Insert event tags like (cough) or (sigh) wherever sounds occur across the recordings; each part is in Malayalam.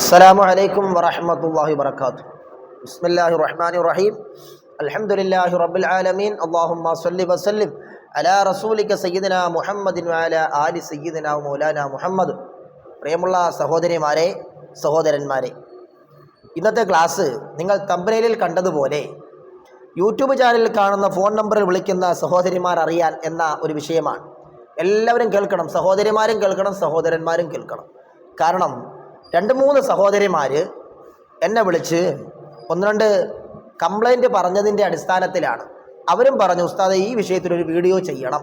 അസ്സലാമു അലൈക്കും വറഹ്മത്തുള്ളാഹി വബറകാതുഹു. ബിസ്മില്ലാഹി റഹ്മാൻ റഹീം. അൽഹംദുലില്ലാഹി റബ്ബിൽ ആലമീൻ. അല്ലാഹുമ്മ സല്ലി വസല്ലിം അലാ റസൂലിക സയ്യിദിന മുഹമ്മദിൻ വഅലാ ആലി സയ്യിദിന മൗലാന മുഹമ്മദ്. പ്രിയമുള്ള സഹോദരിമാരെ സഹോദരന്മാരെ ഇന്നത്തെ ക്ലാസ് നിങ്ങൾ തമ്പനയിലിൽ കണ്ടതുപോലെ യൂട്യൂബ് ചാനലിൽ കാണുന്ന ഫോൺ നമ്പറിൽ വിളിക്കുന്ന സഹോദരിമാർ അറിയാൻ എന്ന ഒരു വിഷയമാണ്. എല്ലാവരും കേൾക്കണം സഹോദരിമാരും കേൾക്കണം സഹോദരന്മാരും കേൾക്കണം. കാരണം രണ്ട് മൂന്ന് സഹോദരിമാർ എന്നെ വിളിച്ച് ഒന്ന് രണ്ട് കംപ്ലൈന്റ് പറഞ്ഞതിന്റെ അടിസ്ഥാനത്തിലാണ്. അവരും പറഞ്ഞു ഉസ്താദ് ഈ വിഷയത്തിലൊരു വീഡിയോ ചെയ്യണം.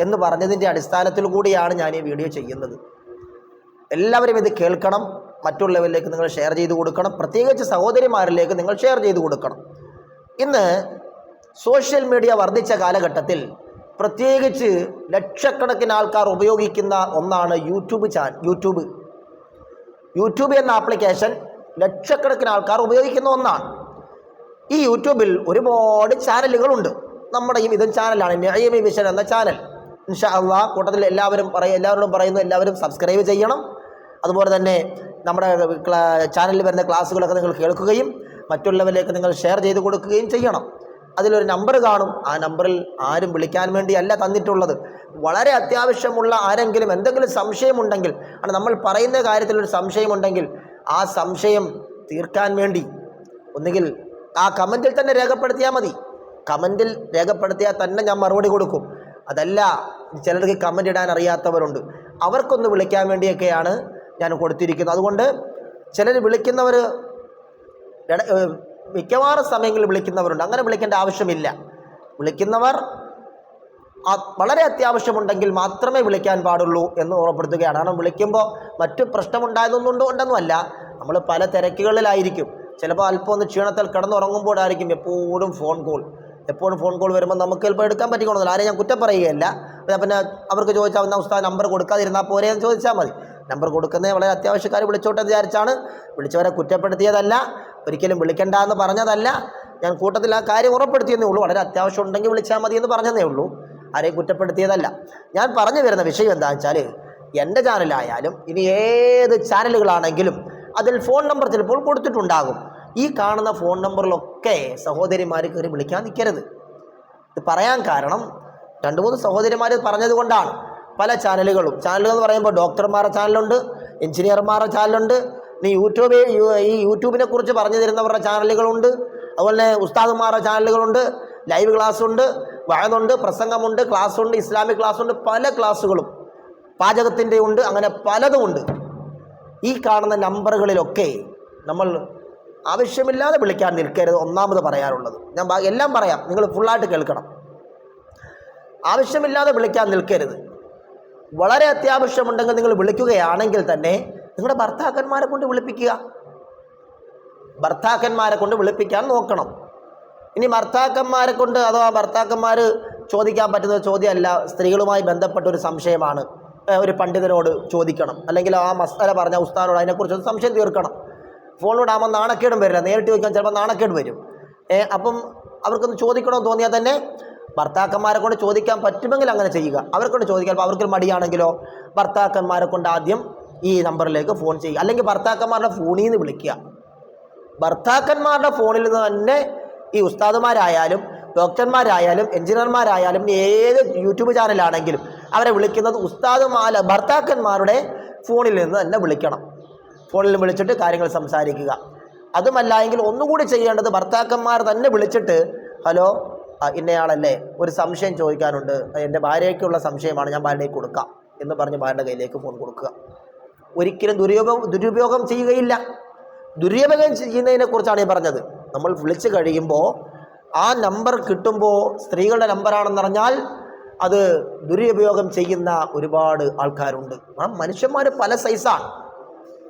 എന്ന് പറഞ്ഞതിന്റെ അടിസ്ഥാനത്തിൽ കൂടിയാണ് ഞാൻ ഈ വീഡിയോ ചെയ്യുന്നത്. എല്ലാവരും ഇത് കേൾക്കണം. മറ്റുള്ളവരിലേക്ക് നിങ്ങൾ ഷെയർ ചെയ്ത് കൊടുക്കണം. പ്രത്യേകിച്ച് സഹോദരിമാരിലേക്ക് നിങ്ങൾ ഷെയർ ചെയ്ത് കൊടുക്കണം. ഇന്ന് സോഷ്യൽ മീഡിയ വർദ്ധിച്ച കാലഘട്ടത്തിൽ പ്രത്യേകിച്ച് ലക്ഷക്കണക്കിന് ആൾക്കാർ ഉപയോഗിക്കുന്ന ഒന്നാണ് യൂട്യൂബ് ചാനൽ യൂട്യൂബ്. യൂട്യൂബ് എന്ന ആപ്ലിക്കേഷൻ ലക്ഷക്കണക്കിന് ആൾക്കാർ ഉപയോഗിക്കുന്ന ഒന്നാണ്. ഈ യൂട്യൂബിൽ ഒരുപാട് ചാനലുകളുണ്ട്. നമ്മുടെ ഈ ഇതും ചാനലാണ് ന്യായമി മിഷൻ എന്ന ചാനൽ. ഇൻഷാ അള്ളാ കൂട്ടത്തിൽ എല്ലാവരും പറയും എല്ലാവരോടും പറയുന്നു എല്ലാവരും സബ്സ്ക്രൈബ് ചെയ്യണം. അതുപോലെ തന്നെ നമ്മുടെ ചാനലിൽ വരുന്ന ക്ലാസ്സുകളൊക്കെ നിങ്ങൾ കേൾക്കുകയും മറ്റുള്ളവരിലേക്ക് നിങ്ങൾ ഷെയർ ചെയ്ത് കൊടുക്കുകയും ചെയ്യണം. അതിലൊരു നമ്പർ കാണും. ആ നമ്പറിൽ ആരും വിളിക്കാൻ വേണ്ടിയല്ല തന്നിട്ടുള്ളത്. വളരെ അത്യാവശ്യമുള്ള ആരെങ്കിലും എന്തെങ്കിലും സംശയമുണ്ടെങ്കിൽ ആണ് നമ്മൾ പറയുന്ന കാര്യത്തിൽ ഒരു സംശയമുണ്ടെങ്കിൽ ആ സംശയം തീർക്കാൻ വേണ്ടി ഒന്നുകിൽ ആ കമന്റിൽ തന്നെ രേഖപ്പെടുത്തിയാൽ മതി. കമന്റിൽ രേഖപ്പെടുത്തിയാൽ തന്നെ ഞാൻ മറുപടി കൊടുക്കും. അതല്ല ചിലർക്ക് കമന്റ് ഇടാൻ അറിയാത്തവരുണ്ട്. അവർക്കൊന്ന് വിളിക്കാൻ വേണ്ടിയൊക്കെയാണ് ഞാൻ കൊടുത്തിരിക്കുന്നത്. അതുകൊണ്ട് ചിലർ വിളിക്കുന്നവർ മിക്കവാറും സമയങ്ങളിൽ വിളിക്കുന്നവരുണ്ട്. അങ്ങനെ വിളിക്കേണ്ട ആവശ്യമില്ല. വിളിക്കുന്നവർ വളരെ അത്യാവശ്യമുണ്ടെങ്കിൽ മാത്രമേ വിളിക്കാൻ പാടുള്ളൂ എന്ന് ഉറപ്പെടുത്തുകയാണ് കാരണം വിളിക്കുമ്പോൾ മറ്റു പ്രശ്നമുണ്ടായതൊന്നും ഉണ്ടെന്നുമല്ല. നമ്മൾ പല തിരക്കുകളിലായിരിക്കും. ചിലപ്പോൾ അല്പം ഒന്ന് ക്ഷീണത്തിൽ കിടന്നുറങ്ങുമ്പോഴായിരിക്കും എപ്പോഴും ഫോൺ കോൾ. എപ്പോഴും ഫോൺ കോൾ വരുമ്പോൾ നമുക്ക് ചിലപ്പോൾ എടുക്കാൻ പറ്റിക്കണമെന്നില്ല. ആരെയും ഞാൻ കുറ്റം പറയുകയല്ല. പിന്നെ അവർക്ക് ചോദിച്ചാൽ എന്നാൽ ഉസ്താദ് നമ്പർ കൊടുക്കാതിരുന്നാൽ പോരെ എന്ന് ചോദിച്ചാൽ മതി. നമ്പർ കൊടുക്കുന്നത് വളരെ അത്യാവശ്യക്കാർ വിളിച്ചോട്ടെ വിചാരിച്ചാണ് വിളിച്ചവരെ കുറ്റപ്പെടുത്തിയതല്ല. ഒരിക്കലും വിളിക്കണ്ട എന്ന് പറഞ്ഞതല്ല. ഞാൻ കൂട്ടത്തിൽ ആ കാര്യം ഉറപ്പെടുത്തിയെന്നേ ഉള്ളൂ. വളരെ അത്യാവശ്യം ഉണ്ടെങ്കിൽ വിളിച്ചാൽ മതി എന്ന് പറഞ്ഞതേ ഉള്ളൂ. ആരെയും കുറ്റപ്പെടുത്തിയതല്ല. ഞാൻ പറഞ്ഞു വരുന്ന വിഷയം എന്താണെന്ന് വെച്ചാൽ എന്റെ ചാനലായാലും ഇനി ഏത് ചാനലുകളാണെങ്കിലും അതിൽ ഫോൺ നമ്പർ ചിലപ്പോൾ കൊടുത്തിട്ടുണ്ടാകും. ഈ കാണുന്ന ഫോൺ നമ്പറിലൊക്കെ സഹോദരിമാർ കയറി വിളിക്കാൻ നിൽക്കരുത്. ഇത് പറയാൻ കാരണം രണ്ട് മൂന്ന് സഹോദരിമാർ പറഞ്ഞത് കൊണ്ടാണ്. പല ചാനലുകളും. ചാനലുകൾ എന്ന് പറയുമ്പോൾ ഡോക്ടർമാരുടെ ചാനലുണ്ട് എഞ്ചിനീയർമാരുടെ ചാനലുണ്ട് യൂട്യൂബ് ഈ യൂട്യൂബിനെ കുറിച്ച് പറഞ്ഞു തരുന്നവരുടെ ചാനലുകളുണ്ട്. അതുപോലെ ഉസ്താദുമാരുടെ ചാനലുകളുണ്ട്. ലൈവ് ക്ലാസ് ഉണ്ട് വഴതുണ്ട് പ്രസംഗമുണ്ട് ക്ലാസ് ഉണ്ട് ഇസ്ലാമിക് ക്ലാസ് ഉണ്ട് പല ക്ലാസ്സുകളും. പാചകത്തിന്റെ ഉണ്ട് അങ്ങനെ പലതുമുണ്ട് ഈ കാണുന്ന നമ്പറുകളിലൊക്കെ നമ്മൾ ആവശ്യമില്ലാതെ വിളിക്കാൻ നിൽക്കരുത്. ഒന്നാമത് പറയാനുള്ളത്. ഞാൻ എല്ലാം പറയാം. നിങ്ങൾ ഫുള്ളായിട്ട് കേൾക്കണം. ആവശ്യമില്ലാതെ വിളിക്കാൻ നിൽക്കരുത്. വളരെ അത്യാവശ്യമുണ്ടെങ്കിൽ നിങ്ങൾ വിളിക്കുകയാണെങ്കിൽ തന്നെ നിങ്ങളുടെ ഭർത്താക്കന്മാരെ കൊണ്ട് വിളിപ്പിക്കുക. ഭർത്താക്കന്മാരെ കൊണ്ട് വിളിപ്പിക്കാൻ നോക്കണം. ഇനി ഭർത്താക്കന്മാരെ കൊണ്ട് അഥവാ ഭർത്താക്കന്മാർ ചോദിക്കാൻ പറ്റുന്ന ചോദ്യമല്ല സ്ത്രീകളുമായി ബന്ധപ്പെട്ട ഒരു സംശയമാണ്. ഒരു പണ്ഡിതനോട് ചോദിക്കണം. അല്ലെങ്കിൽ ആ മസാല പറഞ്ഞ ഉസ്താനോട് അതിനെക്കുറിച്ച് ഒരു സംശയം തീർക്കണം. ഫോണിലൂടാകുമ്പോൾ നാണക്കേടും വരില്ല. നേരിട്ട് ചോദിക്കാൻ ചിലപ്പോൾ നാണക്കേട് വരും. അപ്പം അവർക്കൊന്ന് ചോദിക്കണമെന്ന് തോന്നിയാൽ തന്നെ ഭർത്താക്കന്മാരെ കൊണ്ട് ചോദിക്കാൻ പറ്റുമെങ്കിൽ അങ്ങനെ ചെയ്യുക. അവരെ കൊണ്ട് ചോദിക്കാൻ അവർക്കൊരു അവർക്ക് മടിയാണെങ്കിലോ ഭർത്താക്കന്മാരെ കൊണ്ട് ആദ്യം ഈ നമ്പറിലേക്ക് ഫോൺ ചെയ്യുക. അല്ലെങ്കിൽ ഭർത്താക്കന്മാരുടെ ഫോണിൽ നിന്ന് വിളിക്കുക. ഭർത്താക്കന്മാരുടെ ഫോണിൽ നിന്ന് തന്നെ ഈ ഉസ്താദുമാരായാലും ഡോക്ടർമാരായാലും എഞ്ചിനീയർമാരായാലും ഏത് യൂട്യൂബ് ചാനലാണെങ്കിലും അവരെ വിളിക്കുന്നത് ഉസ്താദുമാല ഭർത്താക്കന്മാരുടെ ഫോണിൽ നിന്ന് തന്നെ വിളിക്കണം. ഫോണിൽ വിളിച്ചിട്ട് കാര്യങ്ങൾ സംസാരിക്കുക. അതുമല്ല എങ്കിൽ ഒന്നുകൂടി ചെയ്യേണ്ടത് ഭർത്താക്കന്മാർ തന്നെ വിളിച്ചിട്ട് ഹലോ ഇന്നയാളല്ലേ ഒരു സംശയം ചോദിക്കാനുണ്ട്. എന്റെ ഭാര്യയ്ക്കുള്ള സംശയമാണ് ഞാൻ ഭാര്യയ്ക്ക് കൊടുക്കാം. എന്ന് പറഞ്ഞ് ഭാര്യയുടെ കയ്യിലേക്ക് ഫോൺ കൊടുക്കുക. ഒരിക്കലും ദുരുപയോഗം ദുരുപയോഗം ചെയ്യുകയില്ല. ദുരുപയോഗം ചെയ്യുന്നതിനെ കുറിച്ചാണ് ഞാൻ പറഞ്ഞത്. നമ്മൾ വിളിച്ചു കഴിയുമ്പോൾ ആ നമ്പർ കിട്ടുമ്പോൾ സ്ത്രീകളുടെ നമ്പറാണെന്നറിഞ്ഞാൽ അത് ദുരുപയോഗം ചെയ്യുന്ന ഒരുപാട് ആൾക്കാരുണ്ട്. ആ മനുഷ്യന്മാർ പല സൈസാണ്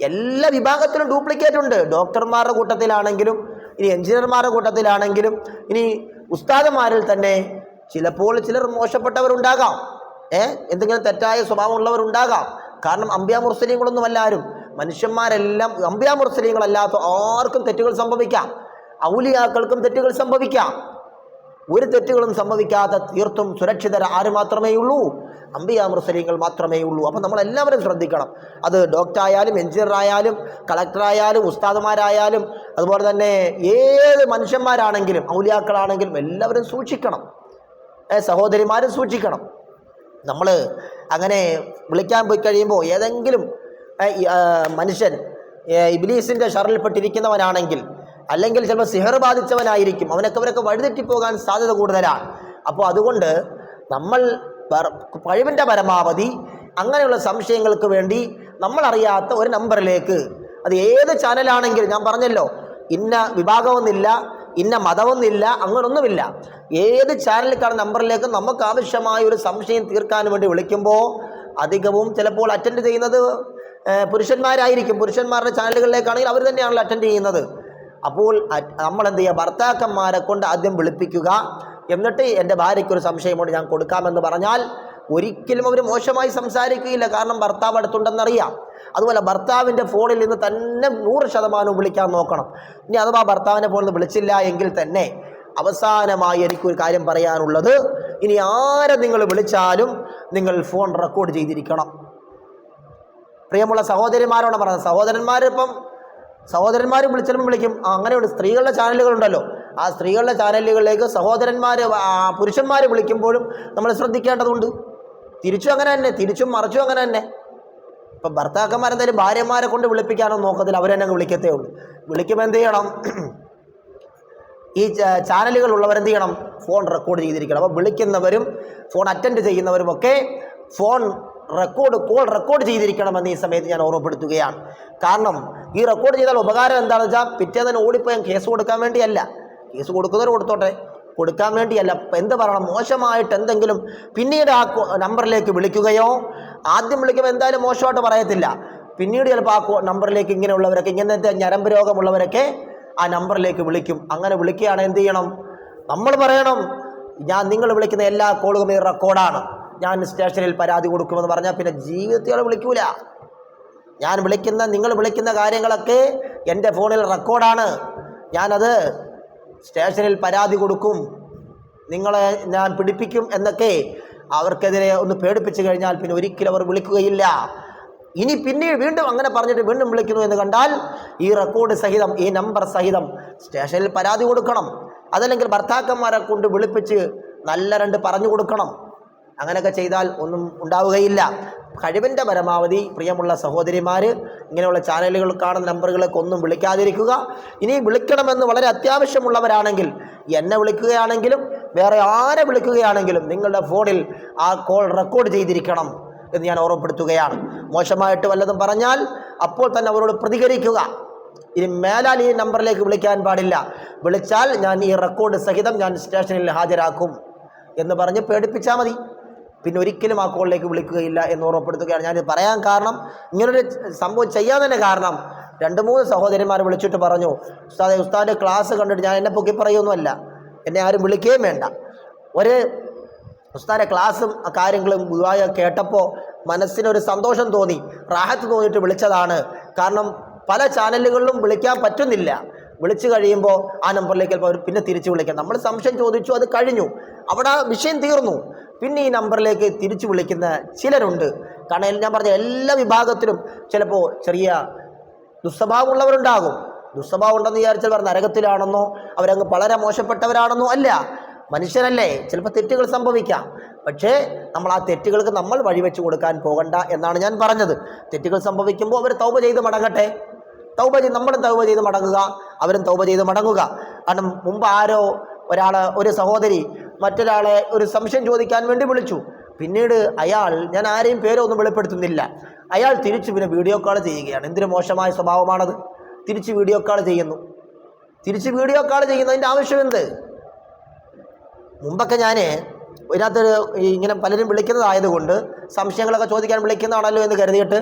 എല്ലാ വിഭാഗത്തിലും ഡ്യൂപ്ലിക്കേറ്റ് ഉണ്ട്. ഡോക്ടർമാരുടെ കൂട്ടത്തിലാണെങ്കിലും ഇനി എഞ്ചിനീയർമാരുടെ കൂട്ടത്തിലാണെങ്കിലും ഇനി ഉസ്താദന്മാരിൽ തന്നെ ചിലപ്പോൾ ചിലർ മോശപ്പെട്ടവരുണ്ടാകാം. ഏഹ് എന്തെങ്കിലും തെറ്റായ സ്വഭാവമുള്ളവരുണ്ടാകാം. കാരണം അമ്പ്യാ മുർസലീങ്ങളൊന്നും അല്ലാരും മനുഷ്യന്മാരെല്ലാം അമ്പ്യാ മുർസലീങ്ങളല്ലാത്ത ആർക്കും തെറ്റുകൾ സംഭവിക്കാം. ഔലിയാക്കൾക്കും തെറ്റുകൾ സംഭവിക്കാം. ഒരു തെറ്റുകളും സംഭവിക്കാത്ത തീർത്തും സുരക്ഷിതർ ആര് മാത്രമേ ഉള്ളൂ അമ്പിയാ മുർസലീങ്ങൾ മാത്രമേ ഉള്ളൂ അപ്പം നമ്മളെല്ലാവരും ശ്രദ്ധിക്കണം. അത് ഡോക്ടറായാലും എഞ്ചിനീയറായാലും കളക്ടറായാലും ഉസ്താദുമാരായാലും അതുപോലെ തന്നെ ഏത് മനുഷ്യന്മാരാണെങ്കിലും ഔലിയാക്കളാണെങ്കിലും എല്ലാവരും സൂക്ഷിക്കണം. സഹോദരിമാരും സൂക്ഷിക്കണം. നമ്മൾ അങ്ങനെ വിളിക്കാൻ പോയി കഴിയുമ്പോൾ ഏതെങ്കിലും മനുഷ്യൻ ഇബിലീസിന്റെ ഷറിൽപ്പെട്ടിരിക്കുന്നവനാണെങ്കിൽ അല്ലെങ്കിൽ ചിലപ്പോൾ സിഹർ ബാധിച്ചവനായിരിക്കും അവനൊക്കെ അവരൊക്കെ വഴിതെറ്റിപ്പോകാൻ സാധ്യത കൂടുതലാണ്. അപ്പോൾ അതുകൊണ്ട് നമ്മൾ കഴിവിന്റെ പരമാവധി അങ്ങനെയുള്ള സംശയങ്ങൾക്ക് വേണ്ടി നമ്മളറിയാത്ത ഒരു നമ്പറിലേക്ക് അത് ഏത് ചാനലാണെങ്കിലും ഞാൻ പറഞ്ഞല്ലോ ഇന്ന വിഭാഗമൊന്നുമില്ല ഇന്ന മതമൊന്നുമില്ല അങ്ങനൊന്നുമില്ല. ഏത് ചാനലിൽ നമ്പറിലേക്ക് നമുക്ക് ആവശ്യമായ ഒരു സംശയം തീർക്കാൻ വേണ്ടി വിളിക്കുമ്പോൾ അധികവും ചിലപ്പോൾ അറ്റൻഡ് ചെയ്യുന്നത് പുരുഷന്മാരായിരിക്കും. പുരുഷന്മാരുടെ ചാനലുകളിലേക്കാണെങ്കിൽ അവർ തന്നെയാണല്ലോ അറ്റൻഡ് ചെയ്യുന്നത്. അപ്പോൾ നമ്മൾ എന്ത് ചെയ്യുക ഭർത്താക്കന്മാരെ കൊണ്ട് ആദ്യം വിളിപ്പിക്കുക. എന്നിട്ട് എന്റെ ഭാര്യയ്ക്ക് ഒരു സംശയമുണ്ട് ഞാൻ കൊടുക്കാമെന്ന് പറഞ്ഞാൽ ഒരിക്കലും അവർ മോശമായി സംസാരിക്കുകയില്ല. കാരണം ഭർത്താവ് അടുത്തുണ്ടെന്നറിയാം. അതുപോലെ ഭർത്താവിന്റെ ഫോണിൽ നിന്ന് തന്നെ നൂറ് ശതമാനവും വിളിക്കാൻ നോക്കണം. ഇനി അഥവാ ഭർത്താവിനെ ഫോണിൽ നിന്ന് വിളിച്ചില്ല എങ്കിൽ തന്നെ അവസാനമായി എനിക്കൊരു കാര്യം പറയാനുള്ളത് ഇനി ആരെ നിങ്ങൾ വിളിച്ചാലും നിങ്ങൾ ഫോൺ റെക്കോർഡ് ചെയ്തിരിക്കണം. പ്രിയമുള്ള സഹോദരിമാരോട് പറഞ്ഞത് സഹോദരന്മാരിപ്പം സഹോദരന്മാർ വിളിച്ചാലും വിളിക്കും. അങ്ങനെയുണ്ട്. സ്ത്രീകളുടെ ചാനലുകളുണ്ടല്ലോ. ആ സ്ത്രീകളുടെ ചാനലുകളിലേക്ക് സഹോദരന്മാർ പുരുഷന്മാർ വിളിക്കുമ്പോഴും നമ്മൾ ശ്രദ്ധിക്കേണ്ടതുണ്ട്. തിരിച്ചും അങ്ങനെ തന്നെ തിരിച്ചും മറിച്ചും അങ്ങനെ തന്നെ. ഇപ്പം ഭർത്താക്കന്മാരെന്തായാലും ഭാര്യമാരെ കൊണ്ട് വിളിപ്പിക്കാനൊന്നും നോക്കത്തില്ല. തന്നെ അങ്ങ് വിളിക്കത്തേ ഉള്ളൂ. വിളിക്കുമ്പോൾ എന്ത് ചെയ്യണം? ഈ ചാനലുകൾ ഉള്ളവരെന്ത് ചെയ്യണം? ഫോൺ റെക്കോർഡ് ചെയ്തിരിക്കണം. അപ്പോൾ വിളിക്കുന്നവരും ഫോൺ അറ്റൻഡ് ചെയ്യുന്നവരും ഒക്കെ ഫോൺ റെക്കോർഡ് കോൾ റെക്കോർഡ് ചെയ്തിരിക്കണമെന്ന് ഈ സമയത്ത് ഞാൻ ഓർമ്മപ്പെടുത്തുകയാണ്. കാരണം ഈ റെക്കോർഡ് ചെയ്താൽ ഉപകാരം എന്താണെന്ന് വെച്ചാൽ പിറ്റേന്ന് ഓടിപ്പോയാൽ കേസ് കൊടുക്കാൻ വേണ്ടിയല്ല. കേസ് കൊടുക്കുന്നവർ കൊടുത്തോട്ടെ. കൊടുക്കാൻ വേണ്ടിയല്ല. എന്ത് പറയണം? മോശമായിട്ട് എന്തെങ്കിലും പിന്നീട് ആ നമ്പറിലേക്ക് വിളിക്കുകയോ ആദ്യം വിളിക്കുമ്പോൾ എന്തായാലും മോശമായിട്ട് പറയത്തില്ല. പിന്നീട് ചിലപ്പോൾ ആ നമ്പറിലേക്ക് ഇങ്ങനെയുള്ളവരൊക്കെ ഇങ്ങനത്തെ ഞരമ്പ് രോഗമുള്ളവരൊക്കെ ആ നമ്പറിലേക്ക് വിളിക്കും. അങ്ങനെ വിളിക്കുകയാണ് എന്ത് ചെയ്യണം? നമ്മൾ പറയണം ഞാൻ നിങ്ങൾ വിളിക്കുന്ന എല്ലാ കോളുകളും ഈ റെക്കോർഡാണ്. ഞാൻ സ്റ്റേഷനിൽ പരാതി കൊടുക്കുമെന്ന് പറഞ്ഞാൽ പിന്നെ ജീവിതത്തിൽ വിളിക്കൂല. ഞാൻ വിളിക്കുന്ന നിങ്ങൾ വിളിക്കുന്ന കാര്യങ്ങളൊക്കെ എന്റെ ഫോണിൽ റെക്കോർഡാണ്. ഞാനത് സ്റ്റേഷനിൽ പരാതി കൊടുക്കും. നിങ്ങളെ ഞാൻ പിടിപ്പിക്കും എന്നൊക്കെ അവർക്കെതിരെ ഒന്ന് പേടിപ്പിച്ചു കഴിഞ്ഞാൽ പിന്നെ ഒരിക്കലും അവർ വിളിക്കുകയില്ല. ഇനി പിന്നീട് വീണ്ടും അങ്ങനെ പറഞ്ഞിട്ട് വീണ്ടും വിളിക്കുന്നു എന്ന് കണ്ടാൽ ഈ റെക്കോർഡ് സഹിതം ഈ നമ്പർ സഹിതം സ്റ്റേഷനിൽ പരാതി കൊടുക്കണം. അതല്ലെങ്കിൽ ഭർത്താക്കന്മാരെ കൊണ്ട് വിളിപ്പിച്ച് നല്ല രണ്ട് പറഞ്ഞു കൊടുക്കണം. അങ്ങനെയൊക്കെ ചെയ്താൽ ഒന്നും ഉണ്ടാവുകയില്ല. കഴിവിന്റെ പരമാവധി പ്രിയമുള്ള സഹോദരിമാർ ഇങ്ങനെയുള്ള ചാനലുകൾ കാണുന്ന നമ്പറുകളൊക്കെ ഒന്നും വിളിക്കാതിരിക്കുക. ഇനി വിളിക്കണമെന്ന് വളരെ അത്യാവശ്യമുള്ളവരാണെങ്കിൽ എന്നെ വിളിക്കുകയാണെങ്കിലും വേറെ ആരെ വിളിക്കുകയാണെങ്കിലും നിങ്ങളുടെ ഫോണിൽ ആ കോൾ റെക്കോർഡ് ചെയ്തിരിക്കണം എന്ന് ഞാൻ ഓർമ്മപ്പെടുത്തുകയാണ്. മോശമായിട്ട് വല്ലതും പറഞ്ഞാൽ അപ്പോൾ തന്നെ അവരോട് പ്രതികരിക്കുക. ഇനി മേലാൽ ഈ നമ്പറിലേക്ക് വിളിക്കാൻ പാടില്ല. വിളിച്ചാൽ ഞാൻ ഈ റെക്കോർഡ് സഹിതം ഞാൻ സ്റ്റേഷനിൽ ഹാജരാക്കും എന്ന് പറഞ്ഞ് പേടിപ്പിച്ചാൽ മതി. പിന്നെ ഒരിക്കലും ആ കോളിലേക്ക് വിളിക്കുകയില്ല എന്ന് ഓർമ്മപ്പെടുത്തുകയാണ്. ഞാൻ പറയാൻ കാരണം ഇങ്ങനൊരു സംഭവം ചെയ്യാൻ തന്നെ കാരണം രണ്ട് മൂന്ന് സഹോദരിമാർ വിളിച്ചിട്ട് പറഞ്ഞു ഉസ്താദെ ഉസ്താദിന്റെ ക്ലാസ് കണ്ടിട്ട് ഞാൻ എന്നെ പൊക്കി പറയുമൊന്നുമല്ല എന്നെ ആരും വിളിക്കുകയും വേണ്ട. ഒരു ഉസ്താദിന്റെ ക്ലാസ്സും കാര്യങ്ങളും ഗുരുവായ കേട്ടപ്പോൾ മനസ്സിനൊരു സന്തോഷം തോന്നി റാഹത്ത് തോന്നിയിട്ട് വിളിച്ചതാണ്. കാരണം പല ചാനലുകളിലും വിളിക്കാൻ പറ്റുന്നില്ല. വിളിച്ചു കഴിയുമ്പോൾ ആ നമ്പറിലേക്ക് ചിലപ്പോൾ അവർ പിന്നെ തിരിച്ച് വിളിക്കാം. നമ്മൾ സംശയം ചോദിച്ചു അത് കഴിഞ്ഞു. അവിടെ വിഷയം തീർന്നു. പിന്നെ ഈ നമ്പറിലേക്ക് തിരിച്ചു വിളിക്കുന്ന ചിലരുണ്ട്. കാരണം ഞാൻ പറഞ്ഞ എല്ലാ വിഭാഗത്തിലും ചിലപ്പോൾ ചെറിയ ദുസ്വഭാവമുള്ളവരുണ്ടാകും. ദുസ്വഭാവം ഉണ്ടെന്ന് വിചാരിച്ചാൽ അവർ നരകത്തിലാണെന്നോ അവരങ്ങ് വളരെ മോശപ്പെട്ടവരാണെന്നോ അല്ല. മനുഷ്യരല്ലേ ചിലപ്പോൾ തെറ്റുകൾ സംഭവിക്കാം. പക്ഷേ നമ്മൾ ആ തെറ്റുകൾക്ക് നമ്മൾ വഴിവെച്ച് കൊടുക്കാൻ പോകണ്ട എന്നാണ് ഞാൻ പറഞ്ഞത്. തെറ്റുകൾ സംഭവിക്കുമ്പോൾ അവർ തൗപ ചെയ്ത് മടങ്ങട്ടെ. തൗപ ചെയ്ത് നമ്മളും തൗപ ചെയ്ത് മടങ്ങുക അവരും തൗപ ചെയ്ത് മടങ്ങുക. കാരണം മുമ്പ് ആരോ ഒരാൾ ഒരു സഹോദരി മറ്റൊരാളെ ഒരു സംശയം ചോദിക്കാൻ വേണ്ടി വിളിച്ചു. പിന്നീട് അയാൾ ഞാൻ ആരെയും പേരോ ഒന്നും വെളിപ്പെടുത്തുന്നില്ല. അയാൾ തിരിച്ചു പിന്നെ വീഡിയോ കോൾ ചെയ്യുകയാണ്. എന്തൊരു മോശമായ സ്വഭാവമാണത്. തിരിച്ച് വീഡിയോ കോൾ ചെയ്യുന്നു. തിരിച്ച് വീഡിയോ കോൾ ചെയ്യുന്നതിന്റെ ആവശ്യം എന്ത്? മുമ്പൊക്കെ ഞാൻ ഇതിനകത്ത് ഇങ്ങനെ പലരും വിളിക്കുന്നതായതുകൊണ്ട് സംശയങ്ങളൊക്കെ ചോദിക്കാൻ വിളിക്കുന്നതാണല്ലോ എന്ന് കരുതിയിട്ട്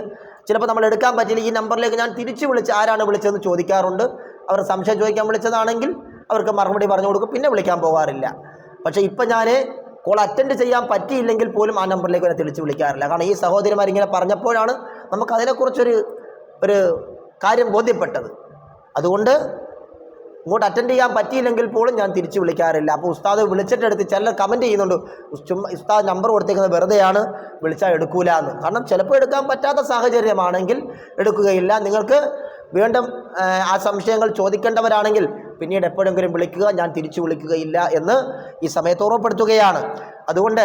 ചിലപ്പോൾ നമ്മൾ എടുക്കാൻ പറ്റില്ല. ഈ നമ്പറിലേക്ക് ഞാൻ തിരിച്ച് വിളിച്ച് ആരാണ് വിളിച്ചതെന്ന് ചോദിക്കാറുണ്ട്. അവർ സംശയം ചോദിക്കാൻ വിളിച്ചതാണെങ്കിൽ അവർക്ക് മറുപടി പറഞ്ഞു കൊടുക്കും. പിന്നെ വിളിക്കാൻ പോകാറില്ല. പക്ഷേ ഇപ്പം ഞാൻ കോൾ അറ്റൻഡ് ചെയ്യാൻ പറ്റിയില്ലെങ്കിൽ പോലും ആ നമ്പറിലേക്ക് എന്നെ തിരിച്ച് വിളിക്കാറില്ല. കാരണം ഈ സഹോദരിമാർ ഇങ്ങനെ പറഞ്ഞപ്പോഴാണ് നമുക്ക് അതിനെക്കുറിച്ചൊരു ഒരു കാര്യം ബോധ്യപ്പെട്ടത്. അതുകൊണ്ട് ഇങ്ങോട്ട് അറ്റൻഡ് ചെയ്യാൻ പറ്റിയില്ലെങ്കിൽ പോലും ഞാൻ തിരിച്ച് വിളിക്കാറില്ല. അപ്പോൾ ഉസ്താദ് വിളിച്ചിട്ടെടുത്ത് ചിലർ കമന്റ് ചെയ്യുന്നുണ്ട്. ചുമ്മാ ഉസ്താദ് നമ്പർ കൊടുത്തേക്കുന്നത് വെറുതെയാണ് വിളിച്ചാൽ എടുക്കൂല എന്ന്. കാരണം ചിലപ്പോൾ എടുക്കാൻ പറ്റാത്ത സാഹചര്യമാണെങ്കിൽ എടുക്കുകയില്ല. നിങ്ങൾക്ക് വീണ്ടും ആ സംശയങ്ങൾ ചോദിക്കേണ്ടവരാണെങ്കിൽ പിന്നീട് എപ്പോഴെങ്കിലും വിളിക്കുക ഞാൻ തിരിച്ചു വിളിക്കുകയില്ല എന്ന് ഈ സമയത്ത് ഓർമ്മപ്പെടുത്തുകയാണ്. അതുകൊണ്ട്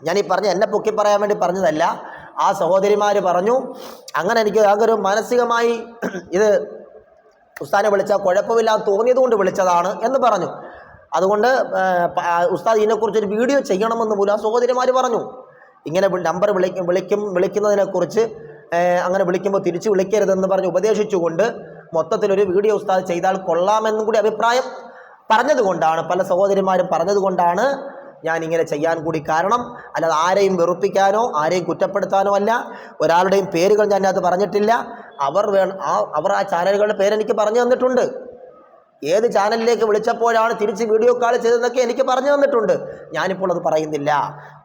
ഞാൻ ഈ പറഞ്ഞ എന്നെ പൊക്കി പറയാൻ വേണ്ടി പറഞ്ഞതല്ല ആ സഹോദരിമാർ പറഞ്ഞു അങ്ങനെ എനിക്ക് ആകൊരു മാനസികമായി (clears throat) ഇത് ഉസ്താനെ വിളിച്ചാൽ കുഴപ്പമില്ലാതെ തോന്നിയതുകൊണ്ട് വിളിച്ചതാണ് എന്ന് പറഞ്ഞു. അതുകൊണ്ട് ഉസ്താദ് ഇതിനെക്കുറിച്ചൊരു വീഡിയോ ചെയ്യണമെന്ന് പോലും ആ സഹോദരിമാർ പറഞ്ഞു. ഇങ്ങനെ നമ്പർ വിളിക്കും വിളിക്കും വിളിക്കുന്നതിനെക്കുറിച്ച് അങ്ങനെ വിളിക്കുമ്പോൾ തിരിച്ച് വിളിക്കരുതെന്ന് പറഞ്ഞ് ഉപദേശിച്ചുകൊണ്ട് മൊത്തത്തിലൊരു വീഡിയോ ഉസ്താദ് ചെയ്താൽ കൊള്ളാമെന്നും കൂടി അഭിപ്രായം പറഞ്ഞതുകൊണ്ടാണ് പല സഹോദരിമാരും പറഞ്ഞതുകൊണ്ടാണ് ഞാൻ ഇങ്ങനെ ചെയ്യാൻ കൂടി കാരണം അല്ലാതെ ആരെയും വെറുപ്പിക്കാനോ ആരെയും കുറ്റപ്പെടുത്താനോ അല്ല ഒരാളുടെയും പേരുകൾ ഞാൻ അത് പറഞ്ഞിട്ടില്ല. അവർ വേ ആ അവർ ആ ചാനലുകളുടെ പേരെനിക്ക് പറഞ്ഞു തന്നിട്ടുണ്ട്. ഏത് ചാനലിലേക്ക് വിളിച്ചപ്പോഴാണ് തിരിച്ച് വീഡിയോ കാൾ ചെയ്തതെന്നൊക്കെ എനിക്ക് പറഞ്ഞു തന്നിട്ടുണ്ട്. ഞാനിപ്പോൾ അത് പറയുന്നില്ല.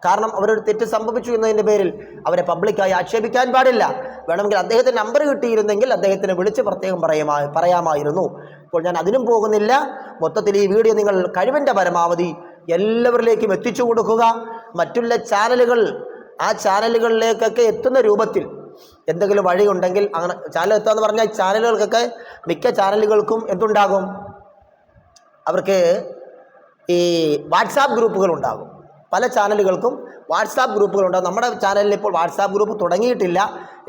കാരണം അവരൊരു തെറ്റ് സംഭവിച്ചു എന്നതിന്റെ പേരിൽ അവരെ പബ്ലിക്കായി ആക്ഷേപിക്കാൻ പാടില്ല. വേണമെങ്കിൽ അദ്ദേഹത്തിന്റെ നമ്പർ കിട്ടിയിരുന്നെങ്കിൽ അദ്ദേഹത്തിന് വിളിച്ച് പ്രത്യേകം പറയുമാ പറയാമായിരുന്നു. ഇപ്പോൾ ഞാൻ അതിനും പോകുന്നില്ല. മൊത്തത്തിൽ ഈ വീഡിയോ നിങ്ങൾ കഴിവിന്റെ പരമാവധി എല്ലാവരിലേക്കും എത്തിച്ചു കൊടുക്കുക. മറ്റുള്ള ചാനലുകൾ ആ ചാനലുകളിലേക്കൊക്കെ എത്തുന്ന രൂപത്തിൽ എന്തെങ്കിലും വഴിയുണ്ടെങ്കിൽ അങ്ങനെ ചാനൽ എത്തുക പറഞ്ഞാൽ ചാനലുകൾക്കൊക്കെ മിക്ക ചാനലുകൾക്കും എന്തുണ്ടാകും? അവർക്ക് ഈ വാട്സാപ്പ് ഗ്രൂപ്പുകൾ ഉണ്ടാകും പല ചാനലുകൾക്കും വാട്സാപ്പ് ഗ്രൂപ്പുകൾ ഉണ്ടാകും നമ്മുടെ ചാനലിൽ ഇപ്പോൾ വാട്സാപ്പ് ഗ്രൂപ്പ് തുടങ്ങിയിട്ടില്ല.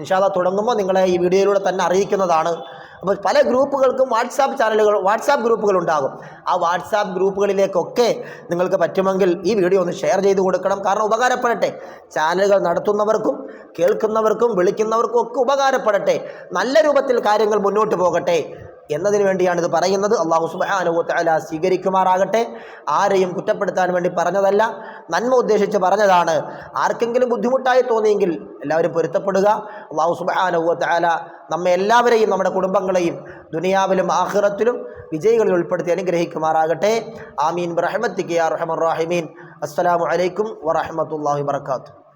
ഇൻഷാല്ല തുടങ്ങുമ്പോൾ നിങ്ങളെ ഈ വീഡിയോയിലൂടെ തന്നെ അറിയിക്കുന്നതാണ്. അപ്പോൾ പല ഗ്രൂപ്പുകൾക്കും വാട്സാപ്പ് ചാനലുകൾ വാട്സാപ്പ് ഗ്രൂപ്പുകൾ ഉണ്ടാകും ആ വാട്സാപ്പ് ഗ്രൂപ്പുകളിലേക്കൊക്കെ നിങ്ങൾക്ക് പറ്റുമെങ്കിൽ ഈ വീഡിയോ ഒന്ന് ഷെയർ ചെയ്ത് കൊടുക്കണം. കാരണം ഉപകാരപ്പെടട്ടെ. ചാനലുകൾ നടത്തുന്നവർക്കും കേൾക്കുന്നവർക്കും വിളിക്കുന്നവർക്കും ഒക്കെ ഉപകാരപ്പെടട്ടെ. നല്ല രൂപത്തിൽ കാര്യങ്ങൾ മുന്നോട്ട് പോകട്ടെ. എന്നതിന് വേണ്ടിയാണ് ഇത് പറയുന്നത്. അള്ളാഹു സുബാനുവ തആല സ്വീകരിക്കുമാറാകട്ടെ. ആരെയും കുറ്റപ്പെടുത്താൻ വേണ്ടി പറഞ്ഞതല്ല നന്മ ഉദ്ദേശിച്ച് പറഞ്ഞതാണ്. ആർക്കെങ്കിലും ബുദ്ധിമുട്ടായി തോന്നിയെങ്കിൽ എല്ലാവരും പൊരുത്തപ്പെടുക. അള്ളാഹു സുബാനുവ തആല നമ്മെ എല്ലാവരെയും നമ്മുടെ കുടുംബങ്ങളെയും ദുനിയാവിലും ആഹ്റത്തിലും വിജയികളിൽ ഉൾപ്പെടുത്തി അനുഗ്രഹിക്കുമാറാകട്ടെ. ആമീൻ. റഹ്മത്തിക്ക് യാ റഹ്മർ റാഹിമീൻ. അസ്സലാമു അലൈക്കും വറഹ്മത്തുള്ളാഹി വബറകാതുഹു.